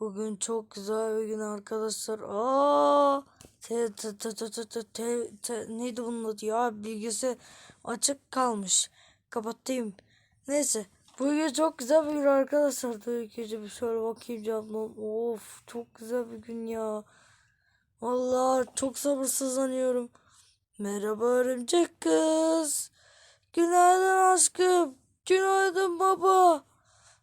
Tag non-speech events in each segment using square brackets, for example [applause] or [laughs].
Bugün çok güzel bir gün arkadaşlar. Aa! Te, te, te, te, te, te, te, te, neydi bunun adı ya? Bilgisi açık kalmış. Kapattayım. Neyse. Bugün çok güzel bir gün arkadaşlar. Tabii bir şöyle bakayım canım. Of çok güzel bir gün ya. Vallahi çok sabırsızlanıyorum. Merhaba örümcek kız. Günaydın aşkım. Günaydın baba.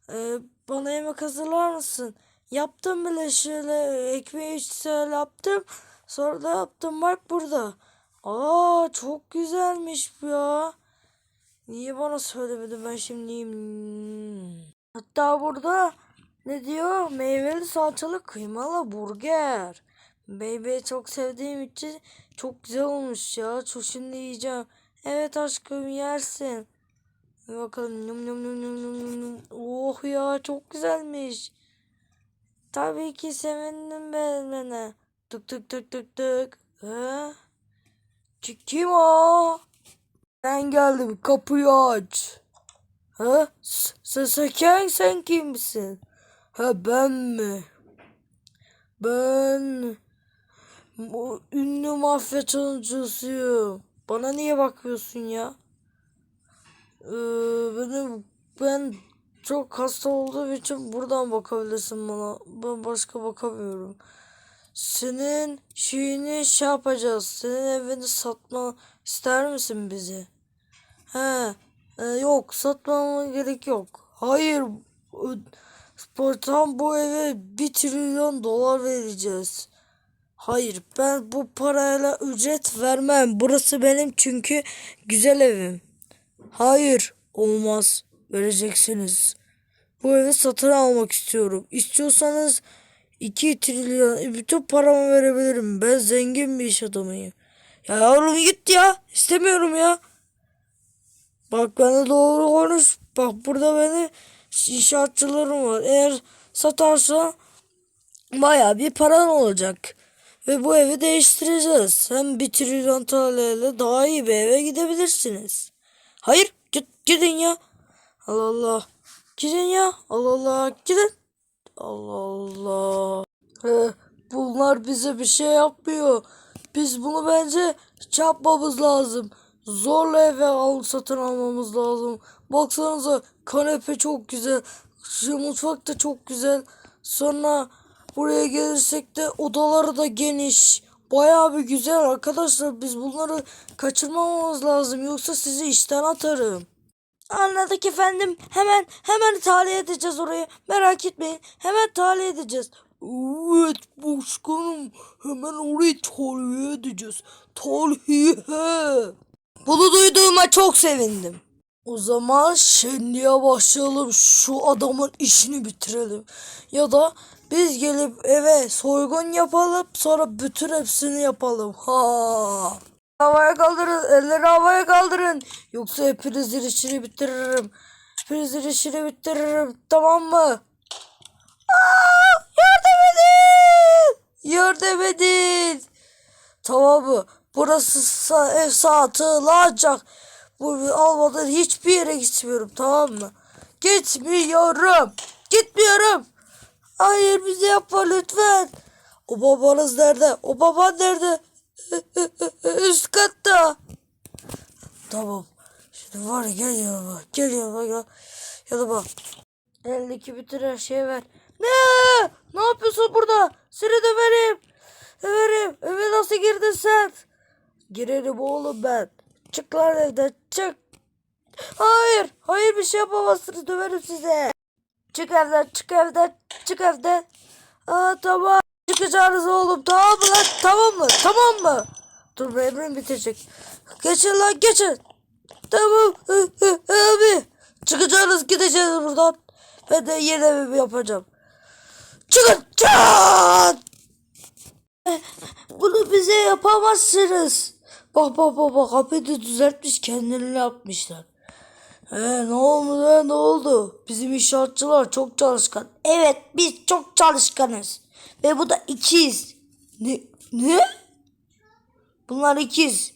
Ee, bana yemek hazırlar mısın? Yaptım bile şöyle ekmeği içsel yaptım. Sonra da yaptım bak burada. Aa çok güzelmiş bu ya. Niye bana söylemedin ben şimdi. Hatta burada ne diyor? Meyveli salçalı kıymalı burger. Baby'yi çok sevdiğim için çok güzel olmuş ya. Çok şimdi yiyeceğim. Evet aşkım yersin. Bir bakalım. Num num num num num num. Oh ya çok güzelmiş. Tabii ki sevindim ben bana. Tık tık tık tık tık. Ki- Kim o? Ben geldim kapıyı aç. Ha? S- Sen, kimsin? Ha ben mi? Ben ünlü mafya çalıncısıyım. Bana niye bakmıyorsun ya? Ee, benim ben çok hasta olduğum için buradan bakabilirsin bana. Ben başka bakamıyorum. Senin şeyini şey yapacağız. Senin evini satma ister misin bizi? He, e, yok satmama gerek yok. Hayır, tam bu eve bir trilyon dolar vereceğiz. Hayır, ben bu parayla ücret vermem. Burası benim çünkü güzel evim. Hayır, olmaz. Vereceksiniz. Bu evi satın almak istiyorum. İstiyorsanız 2 trilyon bütün paramı verebilirim. Ben zengin bir iş adamıyım. Ya yavrum git ya. İstemiyorum ya. Bak bana doğru konuş. Bak burada benim inşaatçılarım var. Eğer satarsa baya bir paran olacak. Ve bu evi değiştireceğiz. Hem bir trilyon TL'yle daha iyi bir eve gidebilirsiniz. Hayır git, gidin ya. Allah Allah. Gidin ya. Allah Allah. Gidin. Allah Allah. He, bunlar bize bir şey yapmıyor. Biz bunu bence yapmamız lazım. Zorla eve al satın almamız lazım. Baksanıza kanepe çok güzel. Şu mutfak da çok güzel. Sonra buraya gelirsek de odaları da geniş. Bayağı bir güzel arkadaşlar. Biz bunları kaçırmamamız lazım. Yoksa sizi işten atarım. Anladık efendim. Hemen hemen tahliye edeceğiz orayı. Merak etmeyin. Hemen tahliye edeceğiz. Evet başkanım. Hemen orayı tahliye edeceğiz. Tahliye. Bunu duyduğuma çok sevindim. O zaman şenliğe başlayalım. Şu adamın işini bitirelim. Ya da biz gelip eve soygun yapalım. Sonra bütün hepsini yapalım. Ha. Havaya kaldırın. Elleri havaya kaldırın. Yoksa hepinizin işini bitiririm. Hepinizin işini bitiririm. Tamam mı? Aa, yardım edin. Yardım edin. Tamam mı? Burası ev saati lacak. Bu almadan hiçbir yere gitmiyorum tamam mı? Gitmiyorum. Gitmiyorum. Hayır bize yapma lütfen. O babanız nerede? O baban nerede? [laughs] Üst katta. Tamam. Şimdi var ya gel yanıma. Gel yanıma gel. Yanıma. Eldeki bütün her şeyi ver. Ne? Ne yapıyorsun burada? Seni de vereyim. Vereyim. Eve nasıl girdin sen? Girerim oğlum ben. Çık lan evden çık. Hayır. Hayır bir şey yapamazsınız. Döverim size. Çık evden çık evden çık evden. Aa tamam. Çıkacağınız oğlum tamam mı lan? Tamam mı? Tamam mı? Dur be emrim bitecek. Geçin lan geçin. Tamam abi. Çıkacağınız gideceğiz buradan. Ben de yeni evimi yapacağım. Çıkın. Çık. Bunu bize yapamazsınız. Bak bak bak bak kapıyı düzeltmiş kendilerini yapmışlar. He ne oldu lan ne oldu? Bizim inşaatçılar çok çalışkan. Evet biz çok çalışkanız. Ve bu da ikiz. Ne? Ne? Bunlar ikiz.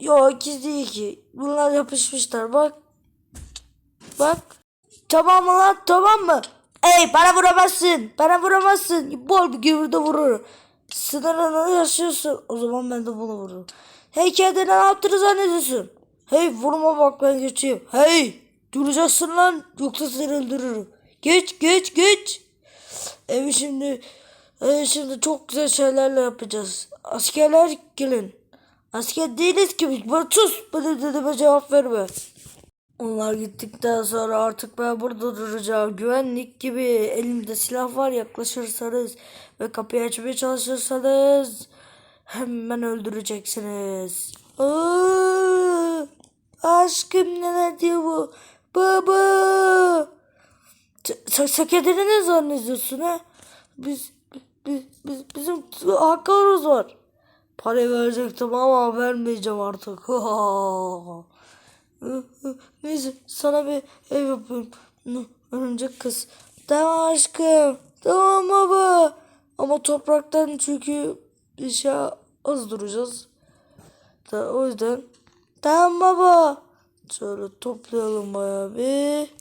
Yok ikiz değil ki. Bunlar yapışmışlar bak. Bak. Tamam mı lan tamam mı? Ey bana vuramazsın. Bana vuramazsın. Bol bir güvürde vurur. Sınırını yaşıyorsun. O zaman ben de bunu vururum. Hey kendine ne yaptığını zannediyorsun? Hey vurma bak ben geçeyim. Hey duracaksın lan yoksa seni öldürürüm. Geç geç geç. Evi şimdi evi şimdi çok güzel şeylerle yapacağız. Askerler gelin. Asker değiliz ki biz. Bana sus. Bana dediğime cevap verme. Onlar gittikten sonra artık ben burada duracağım. Güvenlik gibi elimde silah var yaklaşırsanız ve kapıyı açmaya çalışırsanız hemen öldüreceksiniz. Aa, aşkım neler diyor bu? Baba. Ne zannediyorsun ha? Biz, biz, biz bizim haklarımız var. Parayı verecektim ama vermeyeceğim artık. [laughs] Neyse sana bir ev yapayım. Örümcek kız. Tamam aşkım. Tamam baba. Ama topraktan çünkü bir şey az duracağız. Da, o yüzden. Tamam baba. Şöyle toplayalım bayağı bir.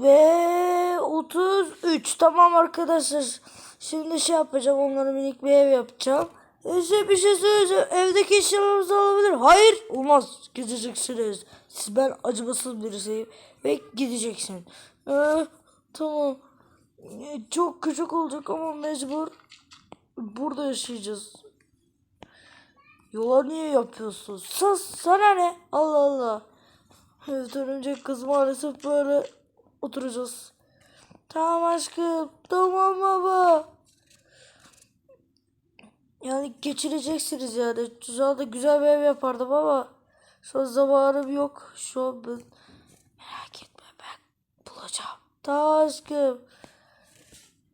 Ve 33. Tamam arkadaşlar. Şimdi şey yapacağım. Onlara minik bir ev yapacağım. Size bir şey söyleyeceğim. Evdeki eşyalarımızı alabilir. Hayır. Olmaz. Gideceksiniz. Siz ben acımasız birisiyim. Ve gideceksin. Ee, tamam. Ee, Çok küçük olacak ama mecbur. Burada yaşayacağız. Yola niye yapıyorsun? Sus sana ne? Allah Allah. Evet örümcek kız maalesef böyle oturacağız. Tamam aşkım. Tamam baba. Yani geçireceksiniz yani. Şu anda güzel bir ev yapardım ama an zamanım yok. Şu an ben merak etme ben bulacağım. Tamam aşkım.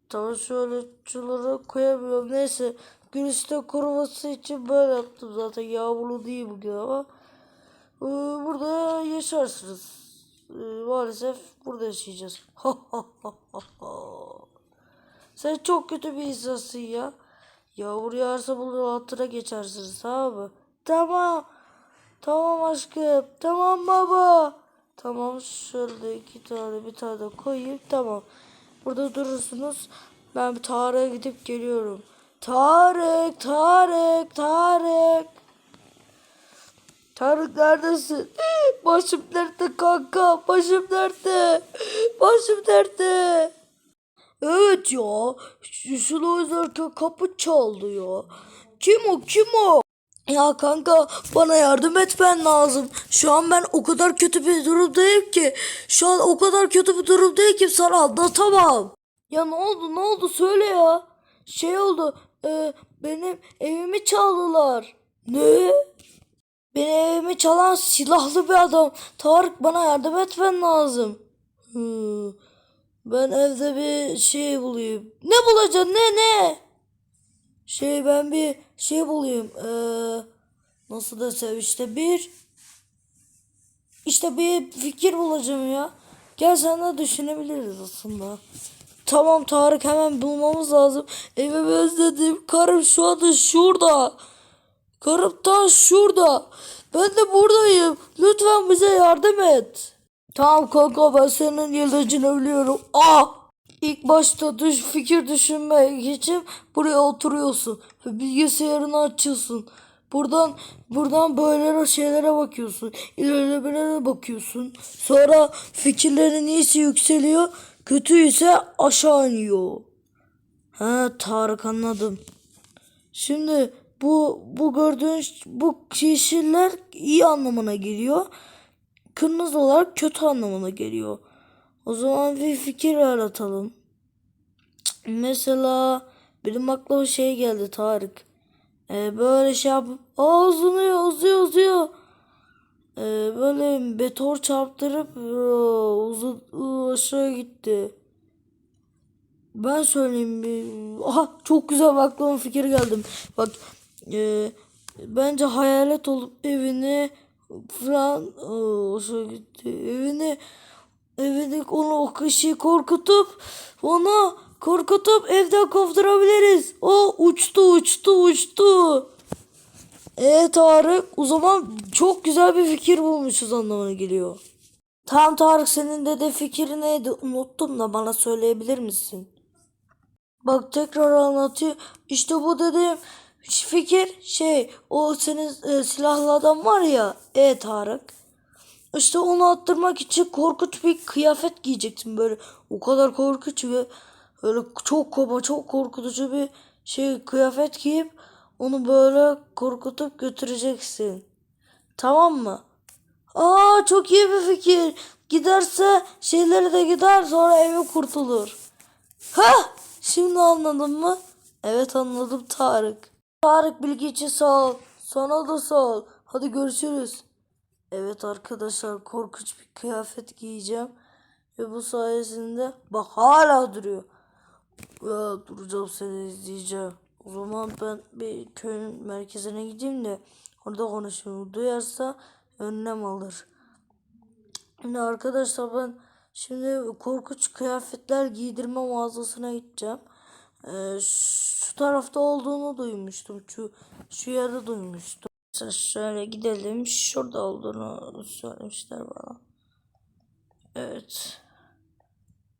Tamam şöyle şunları koyamıyorum. Neyse güneşte kuruması için böyle yaptım zaten. Yağmurlu değil bugün ama. Ee, burada yaşarsınız. Ee, maalesef burada yaşayacağız. [laughs] Sen çok kötü bir insansın ya. Yağmur yağarsa bunun altına geçersiniz tamam mı? Tamam. Tamam aşkım. Tamam baba. Tamam şöyle iki tane bir tane koyayım. Tamam. Burada durursunuz. Ben bir Tarık'a gidip geliyorum. Tarık, Tarık, Tarık. Tarık neredesin? Başım dertte kanka. Başım dertte. Başım dertte. Evet ya. İzlerken kapı çaldı ya. Kim o kim o? Ya kanka bana yardım etmen lazım. Şu an ben o kadar kötü bir durumdayım ki. Şu an o kadar kötü bir durumdayım ki sana anlatamam. Ya ne oldu ne oldu söyle ya. Şey oldu e, benim evimi çaldılar. Ne? Benim evimi çalan silahlı bir adam. Tarık bana yardım etmen lazım. Hmm. Ben evde bir şey bulayım. Ne bulacaksın ne ne? Şey ben bir şey bulayım. Ee, nasıl desem işte bir işte bir fikir bulacağım ya. Gel sen de düşünebiliriz aslında. Tamam Tarık hemen bulmamız lazım. Evimi özledim. Karım şu anda şurada. Karım ta şurada. Ben de buradayım. Lütfen bize yardım et. Tamam kanka ben senin yıldızını biliyorum. Aa! İlk başta düş, fikir düşünmek için buraya oturuyorsun. Ve bilgisayarını açıyorsun. Buradan buradan böyle şeylere bakıyorsun. İlerlemelere bakıyorsun. Sonra fikirlerin iyisi yükseliyor. Kötü ise aşağı iniyor. Ha Tarık anladım. Şimdi bu bu gördüğün bu yeşiller iyi anlamına geliyor. Kırmızı olarak kötü anlamına geliyor. O zaman bir fikir yaratalım. Cık, Mesela benim aklıma şey geldi Tarık. Ee, böyle şey yapıp Aa, uzuyor uzuyor uzuyor. Ee, böyle meteor çarptırıp aa, uzun aa, aşağı gitti. Ben söyleyeyim bir. Aha çok güzel bir aklıma fikir geldim. Bak e, bence hayalet olup evini o şey gitti. Evini evini onu o kişiyi korkutup onu korkutup evden kovdurabiliriz. O uçtu uçtu uçtu. E Tarık o zaman çok güzel bir fikir bulmuşuz anlamına geliyor. Tamam Tarık senin dede fikri neydi? Unuttum da bana söyleyebilir misin? Bak tekrar anlatıyor. İşte bu dediğim fikir şey o senin e, silahlı adam var ya. E Tarık. İşte onu attırmak için korkunç bir kıyafet giyeceksin böyle. O kadar korkunç ve böyle çok kaba çok korkutucu bir şey kıyafet giyip onu böyle korkutup götüreceksin. Tamam mı? Aa çok iyi bir fikir. Giderse şeyleri de gider sonra evi kurtulur. Ha! Şimdi anladın mı? Evet anladım Tarık. Tarık bilgi için sağ ol. Sana da sağ ol. Hadi görüşürüz. Evet arkadaşlar korkunç bir kıyafet giyeceğim. Ve bu sayesinde bak hala duruyor. Ya, duracağım seni izleyeceğim. O zaman ben bir köyün merkezine gideyim de orada konuşayım. Duyarsa önlem alır. Şimdi arkadaşlar ben şimdi korkunç kıyafetler giydirme mağazasına gideceğim. Ee, şu tarafta olduğunu duymuştum. Şu, şu yerde duymuştum. Şöyle gidelim. Şurada olduğunu söylemişler bana. Evet.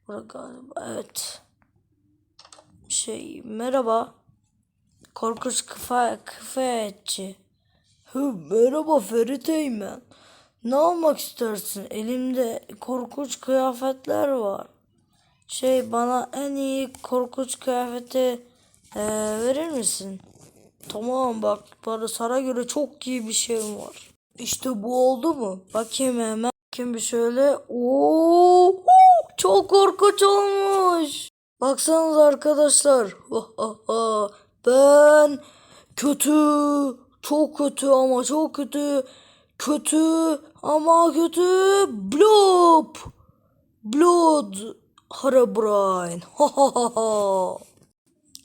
Bura galiba. Evet. Şey merhaba. Korkunç kıfa, kıyafetçi. Hı, merhaba Ferit Eymen. Ne almak istersin? Elimde korkunç kıyafetler var. Şey bana en iyi korkunç kıyafeti eee, verir misin? Tamam bak bana sana göre çok iyi bir şeyim var. İşte bu oldu mu? Bakayım hemen. Bakayım bir şöyle. Oo, çok korkunç olmuş. Baksanıza arkadaşlar. ben kötü, çok kötü ama çok kötü, kötü ama kötü. Bloop, Blood, Herobrine. Ha ha ha ha.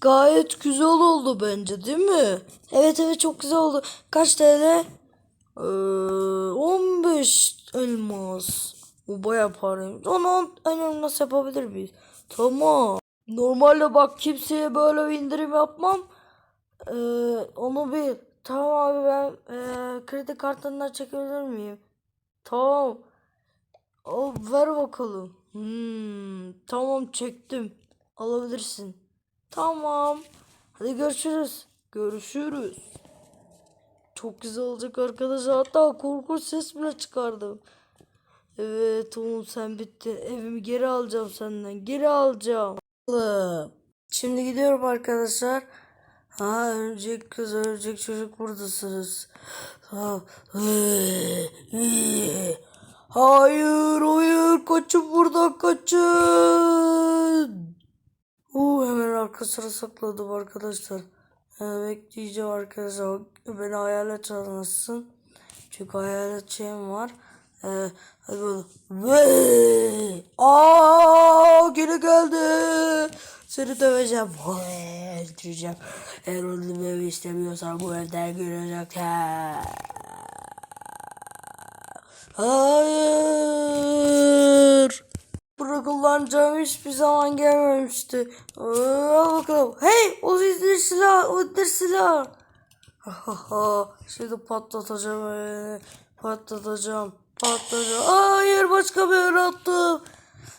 Gayet güzel oldu bence değil mi? Evet evet çok güzel oldu. Kaç TL? Ee, 15 elmas. Bu bayağı paraymış. Onu 10 elmas yapabilir miyiz? Tamam. Normalde bak kimseye böyle bir indirim yapmam. Ee, onu bir tamam abi ben ee, kredi kartından çekebilir miyim? Tamam. O ver bakalım. Hmm, tamam çektim. Alabilirsin. Tamam. Hadi görüşürüz. Görüşürüz. Çok güzel olacak arkadaşlar. Hatta korkunç ses bile çıkardım. Evet oğlum sen bittin. Evimi geri alacağım senden. Geri alacağım. Şimdi gidiyorum arkadaşlar. Ha örümcek kız örümcek çocuk buradasınız. Ha. Hayır hayır kaçın buradan kaçın. Uuu hemen arka sıra sakladım arkadaşlar. Ee, bekleyeceğim arkadaşlar. Beni hayalet sanırsın. Çünkü hayalet şeyim var. Ee, hadi böyle. Vee! Aa, geri geldi. Seni döveceğim. Öldüreceğim. Eğer öldürmemi istemiyorsan bu evden görecek. Hayır. Bunu kullanacağım hiçbir zaman gelmemişti. Al bakalım. Hey o izdir silah. O izdir silah. Şimdi patlatacağım. Ee, patlatacağım. Patlatacağım. Hayır başka bir yere attım.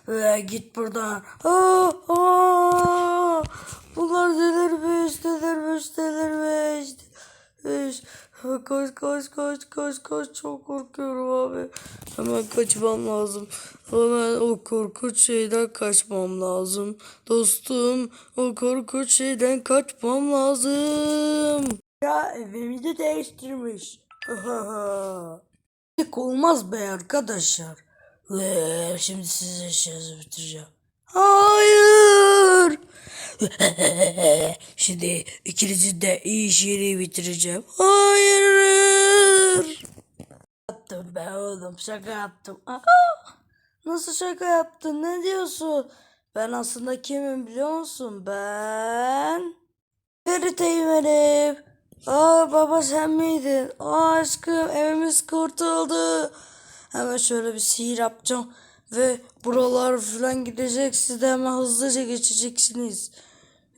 Ee, git buradan. Aa, aa. Bunlar delirmiş, delirmiş, delirmiş. delirmiş. [laughs] Koş koş koş koş koş çok korkuyorum abi. Hemen kaçmam lazım. Hemen o korkunç şeyden kaçmam lazım. Dostum o korkunç şeyden kaçmam lazım. Ya evimi de değiştirmiş. [laughs] Pek olmaz be arkadaşlar. Ve şimdi size işinizi bitireceğim. Hayır. [laughs] Şimdi ikinizin de iyi işini bitireceğim. Hayır. Yaptım be oğlum şaka yaptım. Aa, nasıl şaka yaptın ne diyorsun? Ben aslında kimim biliyor musun? Ben... Ferit Eymen'im. Aa baba sen miydin? Aa aşkım evimiz kurtuldu. Hemen şöyle bir sihir yapacağım. Ve buralar falan gidecek. Siz de hemen hızlıca geçeceksiniz.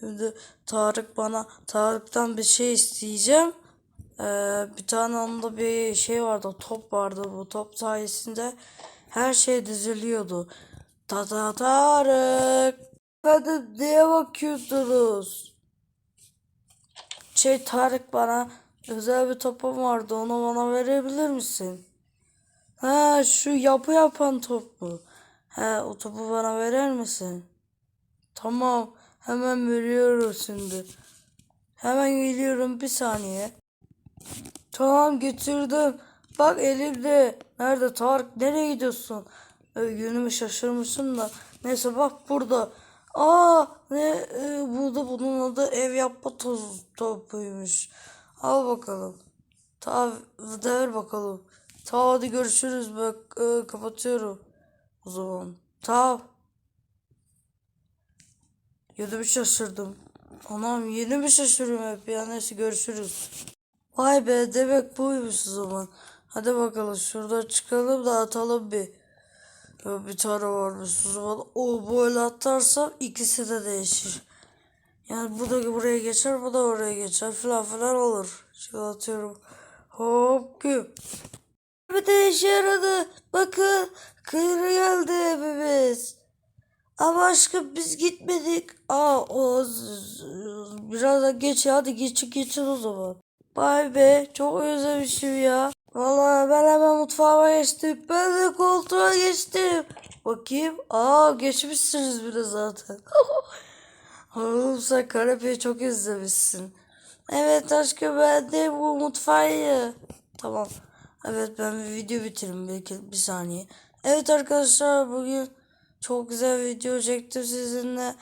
Şimdi Tarık bana Tarık'tan bir şey isteyeceğim. Ee, bir tane onda bir şey vardı top vardı bu top sayesinde her şey diziliyordu. Tata Tarık. Hadi diye bakıyordunuz. Şey Tarık bana özel bir topum vardı. Onu bana verebilir misin? Ha şu yapı yapan top mu? He o topu bana verir misin? Tamam hemen veriyoruz şimdi. Hemen geliyorum bir saniye. Tamam getirdim. Bak elimde. Nerede Tarık? Nereye gidiyorsun? Ee, yönümü şaşırmışım da. Neyse bak burada. Aa ne e, burada bunun adı ev yapma toz topuymuş. Al bakalım. Ta ver bakalım. Ta hadi görüşürüz bak e, kapatıyorum. O zaman. Ta. Yönümü şaşırdım. Anam yeni mi şaşırıyorum hep ya neyse görüşürüz. Vay be demek buymuş o zaman. Hadi bakalım şuradan çıkalım da atalım bir. Ya Bir tane varmış o zaman. O böyle atarsam ikisi de değişir. Yani bu da buraya geçer bu da oraya geçer filan filan olur. Şimdi atıyorum. Hop güm. Bir de işe yaradı. Bakın kıyırı geldi evimiz. Ama aşkım biz gitmedik. Aa o biraz da geç hadi geçin geçin o zaman. Vay be çok özlemişim ya. Vallahi ben hemen mutfağıma geçtim. Ben de koltuğa geçtim. Bakayım. Aa geçmişsiniz bile zaten. [laughs] Oğlum sen kanepeyi çok izlemişsin. Evet aşkım ben de bu mutfağı. Tamam. Evet ben bir video bitireyim belki bir saniye. Evet arkadaşlar bugün çok güzel video çektim sizinle.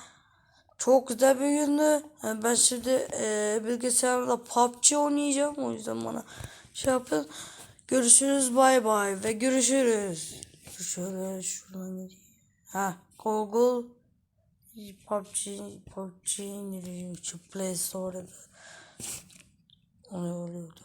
Çok güzel bir gündü. Yani Ben şimdi e, bilgisayarda PUBG oynayacağım. O yüzden bana şey yapın. Görüşürüz bay bay ve görüşürüz. Şöyle şuradan gideyim. Ha Google PUBG PUBG indireyim şu Play Store'da. O ne oluyordu?